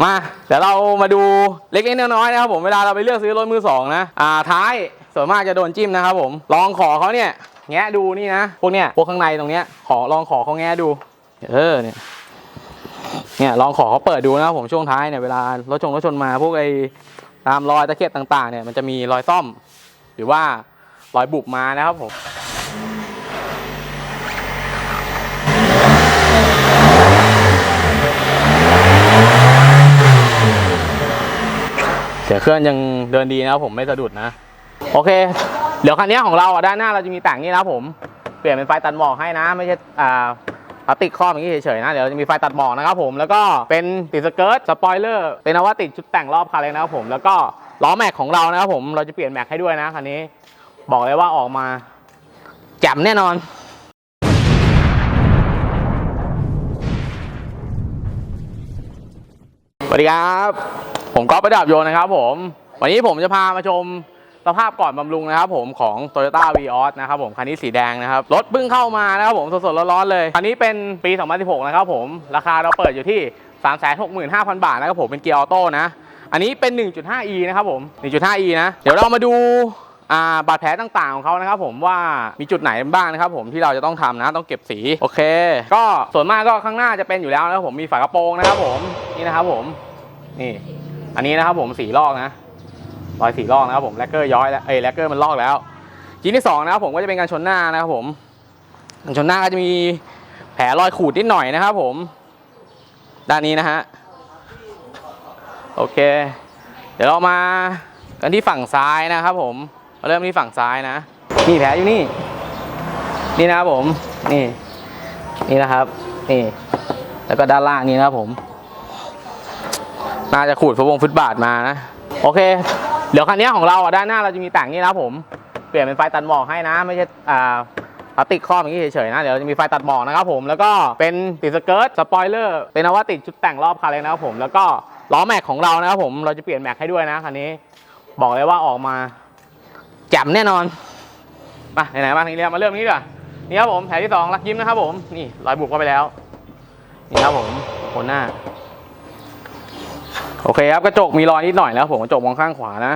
มาเดี๋ยวเรามาดูเล็กๆน้อยๆนะครับผมเวลาเราไปเลือกซื้อรถมือสองนะอ่าท้ายส่วนมากจะโดนจิ้มนะครับผมลองขอเขาเนี่ยแงะดูนี่นะพวกเนี้ยพวกข้างในตรงเนี้ยขอลองขอเขาแงะดู เออเนี่ยเนี่ยลองขอเขาเปิดดูนะครับผมช่วงท้ายเนี่ยเวลารถชงรถชนมาพวกไอ้ตามรอยตะเข็บต่างๆเนี่ยมันจะมีรอยซ่อม หรือว่ารอยบุบมานะครับผม สียเครื่องยังเดินดีนะครับผมไม่สะดุดนะ โอเค เดี๋ยวคันนี้ของเราอะด้านหน้าเราจะมีแต่งนี่นะครับผม เปลี่ยนเป็นไฟตัดหมอกให้นะ ไม่ใช่อ่าพลาสติกครอบอย่างนี้เฉยๆนะเดี๋ยวจะมีไฟตัดหมอกนะครับผมแล้วก็เป็นติดสเกิร์ตสปอยเลอร์เป็นนว่าติดชุดแต่งรอบคันเลยนะครับผมแล้วก็ล้อแม็กของเรานะครับผมเราจะเปลี่ยนแม็กให้ด้วยนะคันนี้ บอกเลยว่าออกมาแจ่มแน่นอน วัสดีครับ ผมก๊อฟประดับโยนนะครับผม วันนี้ผมจะพามาชมสภาพก่อนบำรุงนะครับผมของ Toyota v ีออสนะครับผมคันนี้สีแดงนะครับ รถเพิ่งเข้ามานะครับผมสดๆร้อนๆเลย คันนี้เป็นปี 2016 นะครับผม ราคาเราเปิดอยู่ที่ 365,000 บาทนะครับผมเป็นเกียร์ออโต้นะ อันนี้เป็น 1.5e นะครับผม 1.5e นะ เดี๋ยวเรามาดู บาดแผลต่างๆของเขานะครับผมว่ามีจุดไหนบ้างนะครับผมที่เราจะต้องทำนะต้องเก็บสีโอเค ก็ส่วนมากก็ข้างหน้าจะเป็นอยู่แล้วนะครับผมมีฝากระโปรงนะครับผมนี่นะครับผมนี่อันนี้นะครับผมสีลอกนะรอยสีลอกนะครับผมแลกเกอร์ย้อยแล้วเอ้ยแลกเกอร์มันลอกแล้วชิ้นที่สองนะครับผมก็จะเป็นการชนหน้านะครับผมการชนหน้าก็จะมีแผลรอยขูดนิดหน่อยนะครับผม ด้านนี้นะฮะโอเค เดี๋ยวเรามากันที่ฝั่งซ้ายนะครับผม เริ่มที่ฝั่งซ้ายนะ นี่แผลอยู่นี่ นี่นะครับผม นี่ นี่นะครับ นี่ แล้วก็ด้านล่างนี่นะครับผม น่าจะขูดฟุบงฟุตบาทมานะ โอเค เดี๋ยวคันนี้ของเราอะด้านหน้าเราจะมีแต่งนี่นะครับผม เปลี่ยนเป็นไฟตัดหมอกให้นะ ไม่ใช่อ่าพลาสติกครอบอย่างนี้เฉยๆนะ เดี๋ยวจะมีไฟตัดหมอกนะครับผมแล้วก็เป็นติดสเกิร์ตสปอยเลอร์เป็นนว่าติดชุดแต่งรอบคันเลยนะครับผมแล้วก็ล้อแม็กของเรานะครับผมเราจะเปลี่ยนแม็กให้ด้วยนะคันนี้ บอกเลยว่าออกมา แจ่มแน่นอนมาไหนๆมาทีนี้มาเริ่มนี้ดีกว่านี่ครับผมแผลที่สองรักยิ้มนะครับผมนี่รอยบุบเข้าไปแล้ว นี่ครับผมโคนหน้า โอเคครับกระจกมีรอยนิดหน่อยแล้วผมกระจกมองข้างขวานะ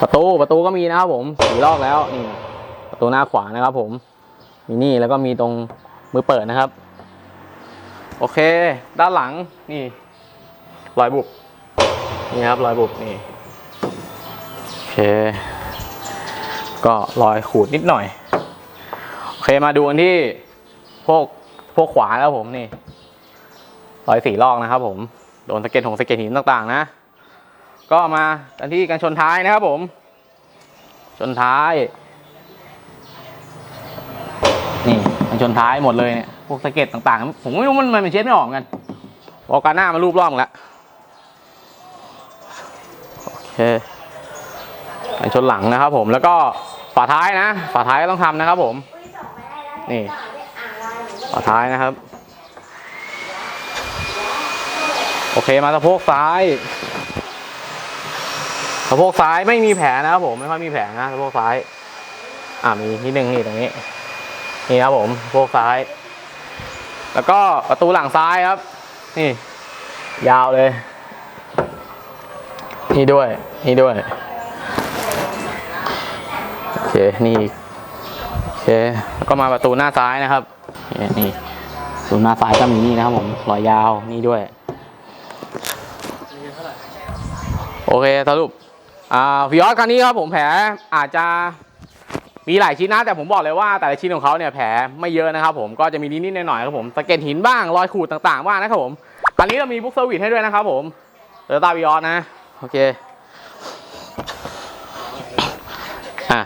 ประตูประตูก็มีนะครับผมสีลอกแล้วนี่ประตูหน้าขวานะครับ ผม มีนี่แล้วก็มีตรงมือเปิดนะครับ โอเค ด้านหลังนี่รอยบุบ นี่ครับรอยบุบนี่โอเค ก็รอยขูดนิดหน่อย โอเคมาดูกันที่พวกพวกขวาแล้วผมนี่ รอยสีลอกนะครับผม โดนสะเก็ดของสะเก็ดหินต่างๆ นะ ก็มากันที่การชนท้ายนะครับผม ชนท้าย นี่การชนท้ายหมดเลยเนี่ย พวกสะเก็ดต่างๆ ผมไม่รู้มันมันเช็ดไม่ออกกันพอกาหน้ามารูปร่อบแล้ว เคการชนหลังนะครับผมแล้วก็ฝาท้ายนะฝาท้ายก็ต้องทำนะครับ ผมนี่ฝาท้ายนะครับ โอเคมาสะโพกซ้ายสะโพกซ้ายไม่มีแผลนะครับผมไม่ค่อยมีแผลนะสะโพกซ้าย อ่ามีนิดนึงนี่ตรงนี้นี่ครับผมสะโพกซ้าย แล้วก็ประตูหลังซ้ายครับ นี่ ยาวเลย นี่ด้วย นี่ด้วย โอเค นี่ โอเค แล้วก็มาประตูหน้าซ้ายนะครับนี่นี่ประตูหน้าซ้ายก็มีนี่นะครับผม รอยยาว นี่ด้วย โอเค สรุป อ่าฟิออสคันนี้ครับผมแผลอาจจะมีหลายชิ้นนะแต่ผมบอกเลยว่าแต่ละชิ้นของเขาเนี่ยแผลไม่เยอะนะครับผมก็จะมีนิดๆหน่อยๆครับผมสะเก็ดหินบ้างรอยขูดต่างๆบ้างนะครับผมคันนี้เรามีบุ๊กเซอร์วิสให้ด้วยนะครับผมโตโยต้าฟิออสนะ โอเค อะ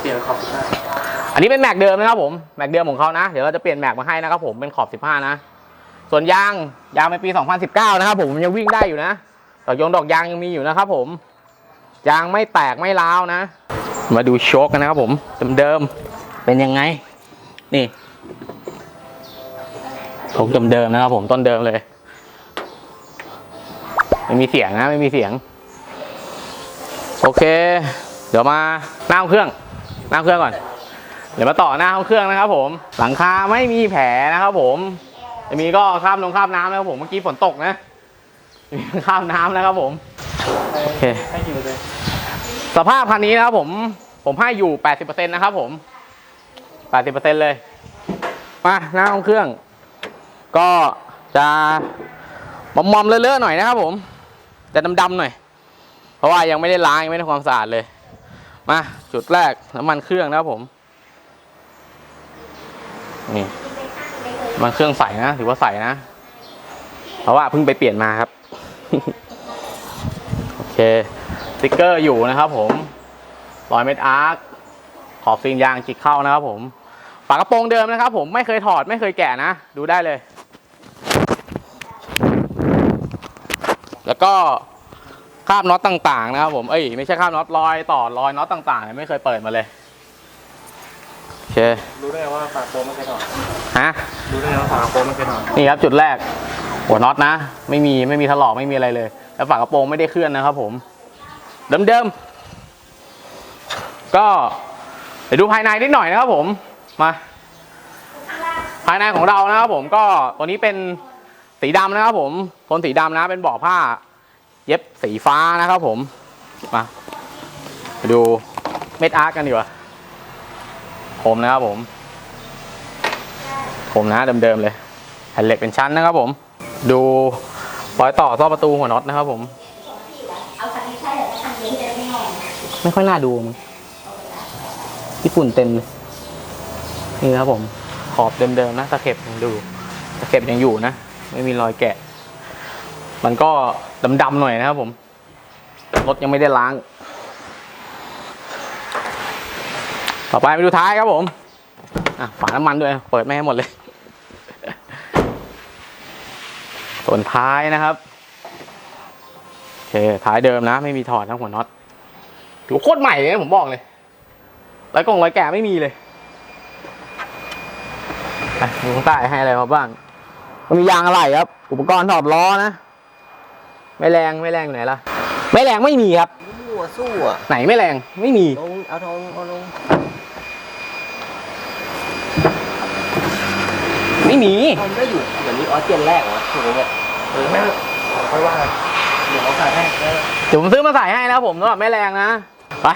เปลี่ยนขอบ15อันนี้เป็นแม็กเดิมนะครับผม แม็กเดิมของเขานะ เดี๋ยวเราจะเปลี่ยนแม็กมาให้นะครับผม เป็นขอบ 15 นะ ส่วนยาง ยางเป็นปี 2019 นะครับผม ยังวิ่งได้อยู่นะ ดอกยงดอกยางยังมีอยู่นะครับผม ยางไม่แตกไม่ร้าวนะ มาดูโชคกันนะครับผม เดิมๆ เป็นยังไง นี่โชคเดิมๆนะครับผมต้นเดิมเลย ไม่มีเสียงนะไม่มีเสียง โอเค เดี๋ยวมาหน้าเครื่องหน้าเครื่องก่อน เดี๋ยวมาต่อหน้าเครื่องนะครับ ผม หลังคาไม่มีแผลนะครับผมจะมีก็คราบลงคราบน้ำนะครับผมเมื่อกี้ฝนตกนะมีคราบน้ำนะครับผมโอเคให้กี่เปอร์เซ็นต์สภาพคันนี้นะครับผมผมให้อยู่ 80%นะครับผม 80%เลย มาหน้าเครื่อง ก็จะมอมๆเลอะๆหน่อยนะครับผม จะดำๆหน่อย เพราะว่ายังไม่ได้ล้างยังไม่ได้ความสะอาดเลย มาจุดแรกน้ำมันเครื่องนะครับผม นี่น้ำมันเครื่องใสนะถือว่าใสนะ เพราะว่าเพิ่งไปเปลี่ยนมาครับ โอเคสติกเกอร์อยู่นะครับ ผมรอยเม็ดอาร์คขอบฟิล์มยางจิกเข้านะครับผม ฝากระโปรงเดิมนะครับ ผมไม่เคยถอดไม่เคยแกะนะ ดูได้เลย แล้วก็คราบน็อตต่างๆนะครับผมเอ้ยไม่ใช่คราบน็อตรอยต่อรอยน็อตต่างๆเนี่ยไม่เคยเปิดมาเลยโอเครู้ได้ไงว่าฝากโปรไม่เคยถอดฮะรู้ได้ไงว่าฝากโปรไม่เคยถอดนี่ครับจุดแรก หัวน็อตนะ ไม่มีไม่มีถลอกไม่มีอะไรเลยแล้วฝากระโปรงไม่ได้เคลื่อนนะครับผมเดิมๆก็เดี๋ยวดูภายในนิดหน่อยนะครับผมมา ภายในของเรานะครับผมก็ตัวนี้เป็น สีดำนะครับผมโทนสีดำนะเป็นบาะผ้า เย็บสีฟ้านะครับผม มาไปดูเม็ดอาร์กันดีกว่าผมนะครับผม ผมนะเดิมๆเลยแผ่นเหล็กเป็นชั้นนะครับผม ดูรอยต่อซอกประตูหัวน็อตนะครับผมไม่งงไม่ค่อยน่าดูมั้งญี่ปุ่นเต็มเลยนี่ครับผม ขอบเดิมๆนะตะเข็บยังดูตะเข็บยังอยู่นะ ไม่มีรอยแกะ มันก็ดำๆหน่อยนะครับผม รถยังไม่ได้ล้าง ต่อไปไปดูท้ายครับผม อะฝาน้ำมันด้วย เปิดไม่ให้หมดเลย ส่วนท้ายนะครับ โอเค ท้ายเดิมนะ ไม่มีถอดทั้งหัวน็อตถือโคตรใหม่เลยผมบอกเลยรกล่องรอยแกะไม่มีเลยดูข้างใต้ให้อะไรมาบ้าง ก็มียางอะไรครับ อุปกรณ์ถอดล้อนะ ไม่แรงไม่แรงอยู่ไหนล่ะ ไม่แรงไม่มีครับ สู้อะสู้อะไหนไม่แรงไม่มี ลงเอาทองเอาลงไม่มีทำได้อยู่เหมือนนี้ออสเจียนแรกวะถูกไหมเนี่ยหรือไม่ค่อยว่ากันเดี๋ยวเขาขายให้แล้วเดี๋ยวผมซื้อมาใส่ให้นะครับผมสำหรับไม่แรงนะ ไป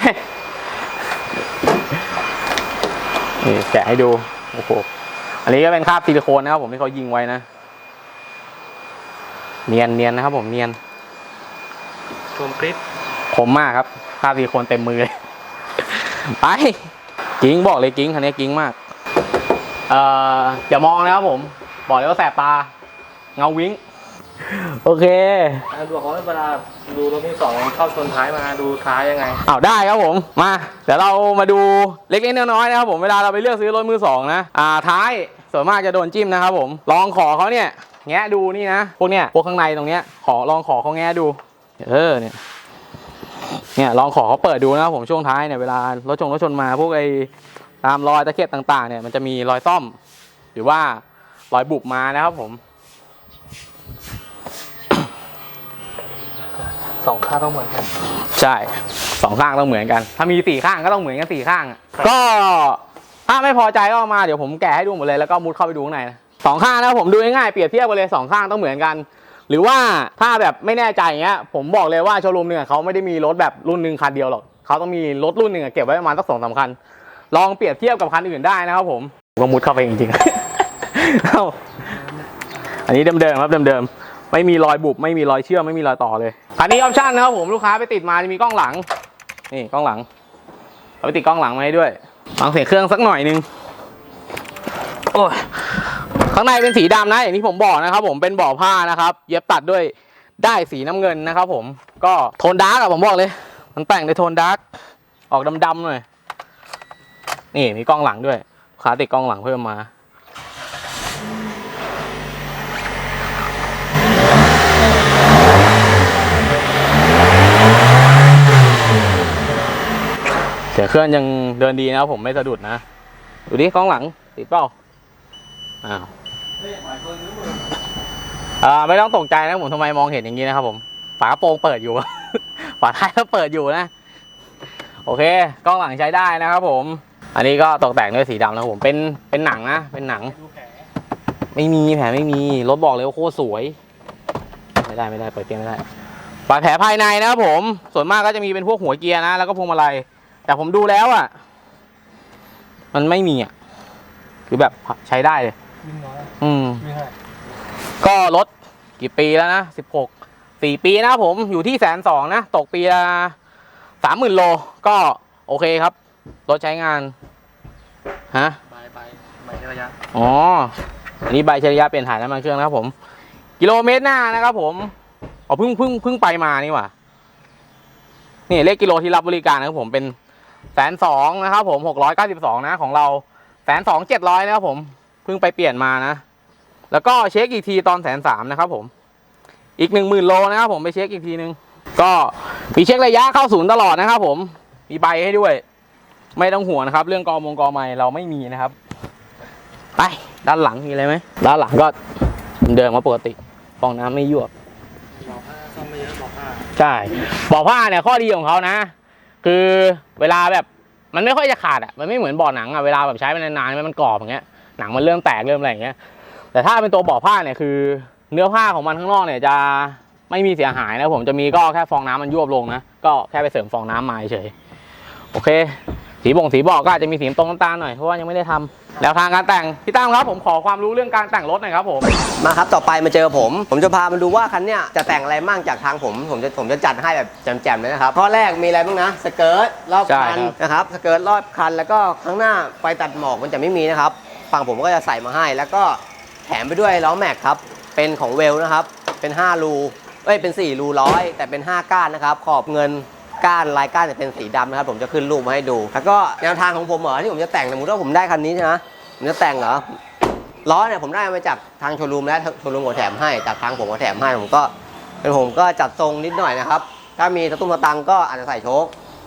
นี่แกะให้ดู โอ้โห อันนี้ก็เป็นคราบซิลิโคนนะครับผมที่เขายิงไว้นะ เนียนเนียนนะครับผมเนียนรวมคลิปคมมากครับคราบซิลิโคนเต็มมือเลย ไปกิ้งบอกเลยกิ้งคันนี้กิ้งมาก เอ่ออย่ามองนะครับผม บอกเลยว่าแสบตา เงาวิ้ง โอเคอ่าบอกว่าเวลาดูรถมือสองเข้าชนท้ายมาดูท้ายยังไงเอาได้ครับผมมาเดี๋ยวเรามาดูเล็กๆน้อยๆนะครับผมเวลาเราไปเลือกซื้อรถมือสองนะอ่าท้ายส่วนมากจะโดนจิ้มนะครับผมลองขอเขาเนี่ย แงะดูนี่นะ พวกเนี้ย พวกข้างในตรงเนี้ย ขอลองขอเขาแงะดู เออเนี่ย เนี่ยลองขอเขาเปิดดูนะครับผมช่วงท้ายเนี่ยเวลารถชนรถชนมาพวกไอ้ตามรอยตะเข็บต่าง ๆ เนี่ยมันจะมีรอยซ่อม หรือว่ารอยบุบมานะครับผมสองค่างต้องเหมือนกัน ใช่สองข้างต้องเหมือนกัน ถ้ามีสี่ข้างก็ต้องเหมือนกันสี่ข้างอะก็ถ้าไม่พอใจก็เอามาเดี๋ยวผมแกะให้ดูหมดเลยแล้วก็มุดเข้าไปดูข้างในนะ สองข้างนะผมดูง่ายๆเปรียบเทียบกันเลยสองข้างต้องเหมือนกัน หรือว่าถ้าแบบไม่แน่ใจอย่างเงี้ยผมบอกเลยว่าโชว์รูมเนี่ยเขาไม่ได้มีรถแบบรุ่นหนึ่งคันเดียวหรอกเขาต้องมีรถรุ่นหนึ่งเก็บไว้ประมาณสักสองสามคัน ลองเปรียบเทียบกับคันอื่นได้นะครับผมก็มุดเข้าไปจริงๆอ้าอันนี้เดิมๆครับเดิมๆไม่มีรอยบุบไม่มีรอยเชื่อมไม่มีรอยต่อเลยคันนี้ออปชั่นนะครับผมลูกค้าไปติดมาจะมีกล้องหลังนี่กล้องหลังเอาไปติดกล้องหลังมาให้ด้วยฟังเสียงเครื่องสักหน่อยนึงโอ้ย ข้างในเป็นสีดำนะอย่างที่ผมบอกนะครับ ผมเป็นเบ่อผ้านะครับ เย็บตัดด้วยได้สีน้ำเงินนะครับผมก็โทนดาร์กอะผมบอกเลย มันแต่งในโทนดาร์กออกดำๆหน่อยนี่มีกล้องหลังด้วยลูกค้าติดกล้องหลังเพิ่มมาเสียงเครื่องยังเดินดีนะครับผมไม่สะดุดนะ ดูดิกล้องหลังติดเปล่าอ้าว อ่าไม่ต้องตกใจนะผมทำไมมองเห็นอย่างนี้นะครับ ผม ฝากระโปรงเปิดอยู่ ฝาท้ายก็เปิดอยู่นะ โอเคกล้องหลังใช้ได้นะครับ ผม อันนี้ก็ตกแต่งด้วยสีดำนะครับผมเป็นเป็นหนังนะเป็นหนัง ไม่มีแผลไม่มีรถบอกเลยว่าโคตรสวย ไม่ได้ไม่ได้เปิดเกียร์ไม่ได้บาดแผลภายในนะครับผม ส่วนมากก็จะมีเป็นพวกหัวเกียร์นะ แล้วก็พวงมาลัย แต่ผมดูแล้วอะ มันไม่มีอะ คือแบบใช้ได้เลย วิ่งน้อยอืม วิ่งเท่าไหร่ก็รถกี่ปีแล้วนะสิบหกสี่ปีนะครับผมอยู่ที่แสนสองนะ ตกปีละสามหมื่นโล ก็โอเคครับ รถใช้งาน ฮะ ใบใบใบระยะอ๋อ อันนี้ใบเฉลี่ยเปลี่ยนถ่ายน้ำมันเครื่องนะครับผม กิโลเมตรหน้านะครับผมอ๋อเพิ่งเพิ่งเพิ่งไปมานี่หว่า นี่เลขกิโลที่รับบริการนะครับผมเป็นแสนสองนะครับผมหกร้อยเก้าสิบสองนะของเราแสนสองเจ็ดร้อยนะครับผม เพิ่งไปเปลี่ยนมานะ แล้วก็เช็คอีกทีตอนแสนสามนะครับผม อีกหนึ่งหมื่นโลนะครับผมไปเช็คอีกทีนึง ก็มีเช็คระยะเข้าศูนย์ตลอดนะครับผม มีใบให้ด้วย ไม่ต้องห่วงนะครับ เรื่องกอมงกอไม้เราไม่มีนะครับ ไปด้านหลังมีอะไรไหมด้านหลังก็เดินมาปกติฟองน้ำไม่ยวบบอกผ้าซ่อมไม่เยอะบอกผ้าใช่บอกผ้าเนี่ยข้อดีของเขานะ คือเวลาแบบมันไม่ค่อยจะขาดอะมันไม่เหมือนบ่อหนังอะเวลาแบบใช้ไปนานๆมันกรอบอย่างเงี้ย หนังมันเริ่มแตกเริ่มอะไรอย่างเงี้ย แต่ถ้าเป็นตัวบ่อผ้าเนี่ยคือ เนื้อผ้าของมันข้างนอกเนี่ยจะไม่มีเสียหายนะผมจะมีก็แค่ฟองน้ำมันยวบลงนะก็แค่ไปเสริมฟองน้ำมาเฉยโอเค สีบ่งสีบอกก็อาจจะมีสีตรงน้ำตาลหน่อยเพราะว่ายังไม่ได้ทำแล้วทางการแต่งพี่ตั้มครับผมขอความรู้เรื่องการแต่งรถหน่อยครับผมมาครับต่อไปมาเจอผม ผมจะพามาดูว่าคันเนี้ยจะแต่งอะไรมั่งจากทางผม ผมจะผมจะจัดให้แบบแจ่มๆเลยนะครับข้อแรกมีอะไรบ้างนะสเกิร์ตรอบใช่คันครับนะครับสเกิร์ตรอบคันแล้วก็ข้างหน้าไฟตัดหมอกมันจะไม่มีนะครับ ฝั่งผมก็จะใส่มาให้ แล้วก็แถมไปด้วยล้อแม็กครับ เป็นของเวลนะครับ เป็น 5 รูเอ้ยเป็น 4 รูร้อยแต่เป็น 5 ก้านนะครับ ขอบเงินก้านลายก้านจะเป็นสีดำนะครับ ผมจะขึ้นรูปมาให้ดู แล้วก็แนวทางของผมเหรอที่ผมจะแต่งสมมติว่าผมได้คันนี้ใช่ไหมผมจะแต่งเหรอล้อเนี่ยผมได้มาจากทางโชว์รูมและโชว์รูมก็แถมให้จากทางผมก็แถมให้ผมก็เป็นผมก็จัดทรงนิดหน่อยนะครับ ถ้ามีสตุ้มตังก็อาจจะใส่โชค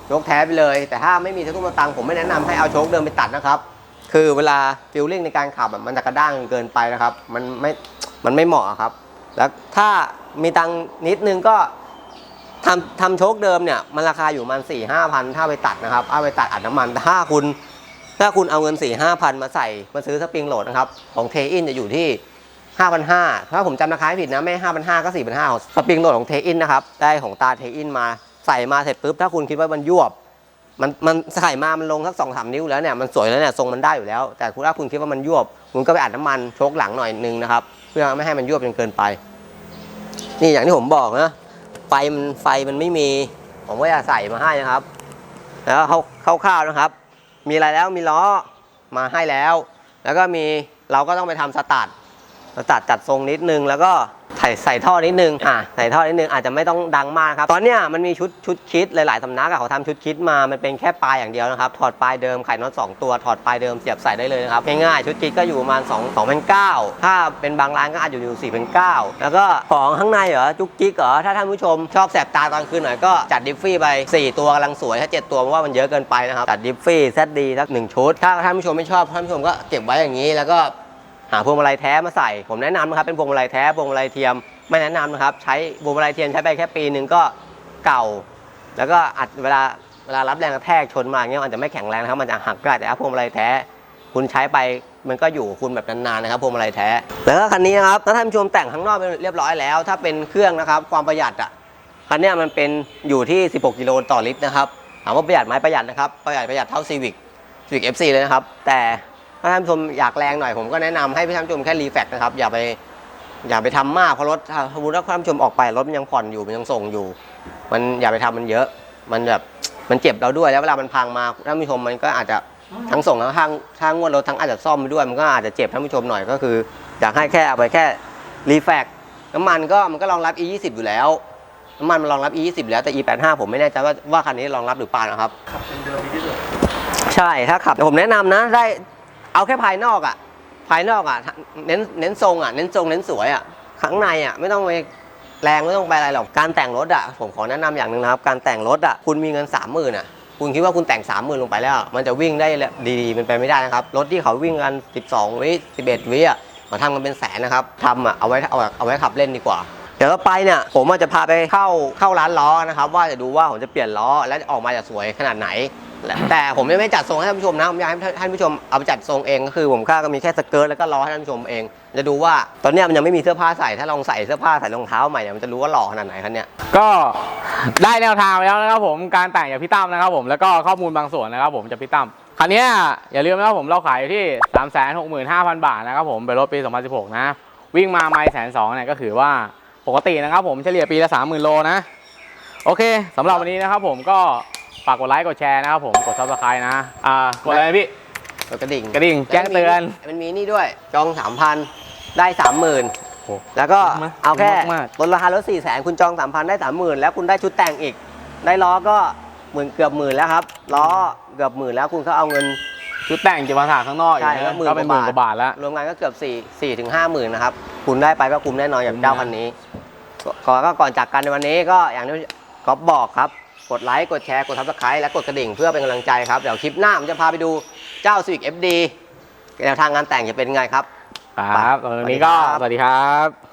โชคแท้ไปเลย แต่ถ้าไม่มีสตุ้มตังผมไม่แนะนำให้เอาโชคเดิมไปตัดนะครับ คือเวลาฟิลลิ่งในการขับอะมันจะกระด้างเกินไปนะครับ มันไม่มันไม่เหมาะครับ แล้วถ้ามีตังนิดนึงก็ทำทำโชคเดิมเนี่ยมันราคาอยู่มันสี่ห้าพันถ้าไปตัดนะครับเอาไปตัดอัดน้ำมันถ้าคุณถ้าคุณเอาเงิน4ี่ห้าพันมาใส่มาซื้อสปริงโหลดนะครับของเทอินจะอยู่ที่5,500ถ้าผมจำราคาผิดนะไม่5,500ก็4,500ของสปริงโหลดของเทอินนะครับได้ของตาเทอินมาใส่มาเสร็จปุ๊บถ้าคุณคิดว่ามันยวบ มันมันใส่มามันลงสักสองสามนิ้วแล้วเนี่ยมันสวยแล้วเนี่ยทรงมันได้อยู่แล้ว แต่คุณถ้าคุณคิดว่ามันยวบคุณก็ไปอัดน้ำมันโชกหลังหน่อยนึงนะครับ เพื่อไม่ให้มันยวบจนเกินไป นี่อย่างที่ผมบอกนะไฟมันไฟมันไม่มี ผมก็จะใส่มาให้นะครับ แล้วเขาคร่าวๆนะครับ มีอะไรแล้วมีล้อมาให้แล้ว แล้วก็มีเราก็ต้องไปทำสตาร์ทสตาร์ทจัดทรงนิดนึงแล้วก็ ใส่ใส่ท่อนิดนึง อะใส่ท่อนิดนึงอาจจะไม่ต้องดังมากครับ ตอนเนี้ยมันมีชุดชุดคิดหลายๆสำนักอะเขาทำชุดคิดมา มันเป็นแค่ปลายอย่างเดียวนะครับ ถอดปลายเดิมไข่น็อตสองตัว ถอดปลายเดิมเสียบใส่ได้เลยนะครับ ง่ายๆ ชุดคิดก็อยู่ประมาณ2 2 9 0ถ้าเป็นบางร้านก็อาจจะอยู่4 9 0 0แล้วก็ของข้างในเหรอ จุกจิกเหรอ ถ้าท่านผู้ชมชอบแสบตาตอนคืนหน่อยก็จัดดิฟฟี่ไป 4 ตัวกำลังสวย ถ้า 7 ตัวเพราะว่ามันเยอะเกินไปนะครับ จัดดิฟฟี่แซดดีสักหนึ่งชุด ถ้าท่านผู้ชมไม่ชอบท่านผู้ชมก็เก็บไว้อย่างนี้แล้วก็ หาพวงมาลัยแท้มาใส่ ผมแนะนำนะครับเป็นพวงมาลัยแท้พวงมาลัยเทียมไม่แนะนำนะครับ ใช้พวงมาลัยเทียมใช้ไปแค่ปีหนึ่งก็เก่า แล้วก็อัดเวลาเวลารับแรงกระแทกชนมาอย่างเงี้ยมันจะไม่แข็งแรงนะครับมันจะหักได้แต่ถ้าพวงมาลัยแท้ คุณใช้ไปมันก็อยู่คุณแบบนานๆนะครับพวงมาลัยแท้ แล้วก็คันนี้นะครับถ้าท่านผู้ชมแต่งข้างนอกเรียบร้อยแล้ว ถ้าเป็นเครื่องนะครับความประหยัดอะคันนี้มันเป็นอยู่ที่ 16 กิโลต่อลิตรนะครับถามว่าประหยัดไหมประหยัดนะครับประหยัดประหยัดเท่า Civic Civic FC เลยนะครับแต่ ถ้าท่านผู้ชมอยากแรงหน่อยผมก็แนะนำให้ท่านผู้ชมแค่รีแฟกนะครับ อย่าไปอย่าไปทำมากเพราะรถถ้าสมมติว่าท่านผู้ชมออกไปรถมันยังผ่อนอยู่มันยังส่งอยู่ มันอย่าไปทำมันเยอะ มันแบบมันเจ็บเราด้วยแล้วเวลามันพังมาท่านผู้ชมมันก็อาจจะทั้งส่งทั้งทางทางงวดรถทั้งอาจจะซ่อมไปด้วย มันก็อาจจะเจ็บท่านผู้ชมหน่อยก็คืออยากให้แค่เอาไปแค่รีแฟกน้ำมันก็มันก็รองรับ E20 อยู่แล้วน้ำมันมันรองรับ E20 อยู่แล้วแต่ E85 ผมไม่แน่ใจว่าว่าคันนี้รองรับหรือเปล่านะครับขับเป็นเดิมดีที่สุดใช่ถ้าขับแต่ผมแนะนำนะได้ เอาแค่ภายนอกอะ่ะ ภายนอกอะ่ะ เน้นเน้นทรงอะ่ะ เน้นทรงเน้นสวยอะ่ะ ข้างในอะ่ะไม่ต้องไปแรงไม่ต้องไปอะไรหรอก การแต่งรถอะ่ะ ผมขอแนะนำอย่างหนึ่งนะครับ การแต่งรถอะ่ะ คุณมีเงินสามหมื่นอะ คุณคิดว่าคุณแต่งสามหมื่นลงไปแล้ว มันจะวิ่งได้ดีๆมันไปไม่ได้นะครับ รถที่เขาวิ่งกัน 12 วิ 11 วิอะมาทำกันเป็นแสนนะครับทำอะเอาไว้เอาเอาไว้ขับเล่นดีกว่าเดี๋ยวไปเนี่ยผมอาจจะพาไปเข้าเข้าร้านล้อนะครับ ว่าจะดูว่าผมจะเปลี่ยนล้อและจะออกมาจะสวยขนาดไหน แต่ผมไม่ไม่จัดทรงให้ท่านผู้ชมนะผมอยากให้ท่านผู้ชมเอาไปจัดทรงเองก็คือ ผมค่าก็มีแค่สเกิร์ตแล้วก็ล้อให้ท่านผู้ชมเอง จะดูว่าตอนนี้มันยังไม่มีเสื้อผ้าใส่ถ้าลองใส่เสื้อผ้าใส่รองเท้าใหม่เนี่ยมันจะรู้ว่าหล่อขนาดไหนคันเนี้ยก็ได้แนวทางแล้วนะครับผมการแต่งจากพี่ตั้มนะครับผมแล้วก็ข้อมูลบางส่วนนะครับผมจากพี่ตั้มคันนี้อย่าลืมนะครับผมเราขายอยู่ที่ 3 6 5 0 0 0 บาทนะครับผมเป็นรถปี 2016 นะ วิ่งมาไม่แสนสองเนี่ยก็ถือว่าปกตินะครับผมเฉลี่ยปีละ30,000โลนะโอเคสำหรับวันนี้นะครับผมก็ ฝากกดไลค์กดแชร์นะครับผมกดซับสไครต์นะอ่ากดอะไรนะพี่กดกระดิ่งกระดิ่งแจ้งเตือนมันมีนี่ด้วยจองสามพันได้สามหมื่นโอ้แล้วก็มากเอาแค่มากลดราคารถสี่แสนคุณจองสามพันได้สามหมื่นแล้วคุณได้ชุดแต่งอีก ได้ล้อก็หมื่นเกือบหมื่นแล้วครับล้อเกือบหมื่นแล้วคุณก็เอาเงินชุดแต่งจิปาถาข้างนอกอีกใช่นะก็หมื่นก็เป็นหมื่นกว่าบาทแล้วรวมกันก็เกือบ4 4ถึง5หมื่นนะครับคุณได้ไปก็คุ้มแน่นอนอย่างเจ้าคันนี้ก่อนก็ก่อนจากกันในวันนี้ก็อย่างที่ก๊อฟบอกครับ กดไลค์ กดแชร์ กดทับสไครต์และกดกระดิ่งเพื่อเป็นกำลังใจครับ เดี๋ยวคลิปหน้าผมจะพาไปดูเจ้า Civic FD แนวทางงานแต่งจะเป็นไงครับ ครับตอนนี้ก็สสวัวัสสดีดีคครัรับ